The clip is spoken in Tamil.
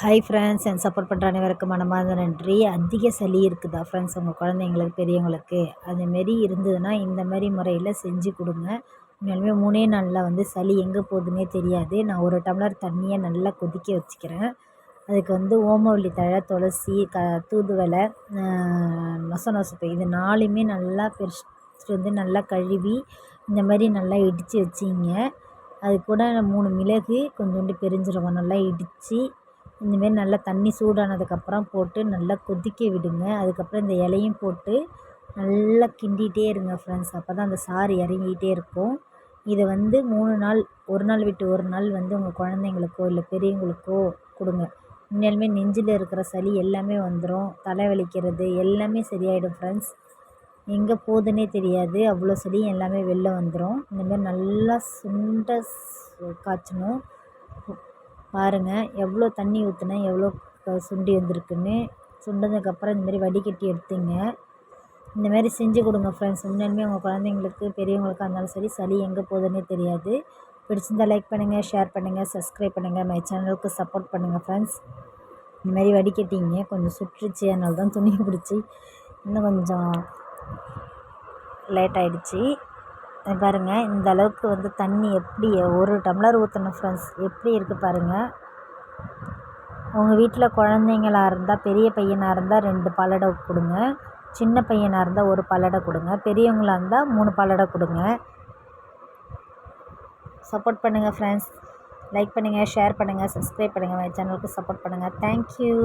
ஹாய் ஃப்ரெண்ட்ஸ் என் சப்போர்ட் பண்ணுற அனைவருக்கும் மனமார்ந்த நன்றி. அதிக சளி இருக்குதா ஃப்ரெண்ட்ஸ் உங்கள் குழந்தைங்களுக்கு பெரியவங்களுக்கு? அதுமாரி இருந்ததுன்னா இந்த மாதிரி முறையில் செஞ்சு கொடுங்க. உண்மையாலுமே மூணே நாளில் வந்து சளி எங்கே போகுதுன்னே தெரியாது. நான் ஒரு டம்ளர் தண்ணியை நல்லா கொதிக்க வச்சுக்கிறேன். அதுக்கு வந்து ஓமவல்லி தழை துளசி க தூதுவளை நொச நொசப்பு இது நாலுமே நல்லா பெருசு வந்து நல்லா கழுவி இந்த மாதிரி நல்லா இடித்து வச்சிங்க. அது கூட மூணு மிளகு கொஞ்சோண்டு பெருஞ்சீரகம் நல்லா இடித்து இந்தமாரி நல்லா தண்ணி சூடானதுக்கப்புறம் போட்டு நல்லா கொதிக்க விடுங்க. அதுக்கப்புறம் இந்த இலையும் போட்டு நல்லா கிண்டிகிட்டே இருங்க ஃப்ரெண்ட்ஸ் அப்போ தான் அந்த சாறு இறங்கிக்கிட்டே இருக்கும். இதை வந்து மூணு நாள் ஒரு நாள் விட்டு ஒரு நாள் வந்து உங்கள் குழந்தைங்களுக்கோ இல்லை பெரியவங்களுக்கோ கொடுங்க. உண்மையாலுமே நெஞ்சில் இருக்கிற சளி எல்லாமே வந்துடும் தலை வலிக்கிறது எல்லாமே சரியாயிடும் ஃப்ரெண்ட்ஸ் எங்கே போகுதுன்னே தெரியாது. அவ்வளோ சளி எல்லாமே வெளில வந்துடும் இந்தமாரி நல்லா சுண்ட காய்ச்சணும். பாருங்கள் எவ்வளோ தண்ணி ஊற்றுனேன் எவ்வளோ சுண்டி வந்திருக்குன்னு. சுண்டினதுக்கப்புறம் இந்தமாரி வடிகட்டி எடுத்துங்க. இந்தமாரி செஞ்சு கொடுங்க ஃப்ரெண்ட்ஸ் உண்மையாலுமே உங்கள் குழந்தைங்களுக்கு பெரியவங்களுக்காக இருந்தாலும் சரி சளி எங்கே போகுதுன்னே தெரியாது. பிடிச்சிருந்தால் லைக் பண்ணுங்கள் ஷேர் பண்ணுங்கள் சப்ஸ்கிரைப் பண்ணுங்கள் மை சேனலுக்கு சப்போர்ட் பண்ணுங்கள் ஃப்ரெண்ட்ஸ் இந்தமாரி வடிகட்டிங்க. கொஞ்சம் சுற்றுச்சு அதனால தான் துணியை பிடிச்சி. இன்னும் கொஞ்சம் லேட் ஆகிடுச்சி பாருங்கள் இந்த அளவுக்கு வந்து தண்ணி எப்படி ஒரு டம்ளர் ஊற்றணும் ஃப்ரெண்ட்ஸ் எப்படி இருக்குது பாருங்கள் உங்கள் வீட்டில் குழந்தைங்களா இருந்தால் பெரிய பையனாக இருந்தால் ரெண்டு பல்லடை கொடுங்க. சின்ன பையனாக இருந்தால் ஒரு பல்லடை கொடுங்க. பெரியவங்களாக இருந்தால் மூணு பல்லடை கொடுங்க. சப்போர்ட் பண்ணுங்கள் ஃப்ரெண்ட்ஸ் லைக் பண்ணுங்கள் ஷேர் பண்ணுங்கள் சப்ஸ்கிரைப் பண்ணுங்கள் என் சேனலுக்கு சப்போர்ட் பண்ணுங்கள் தேங்க்யூ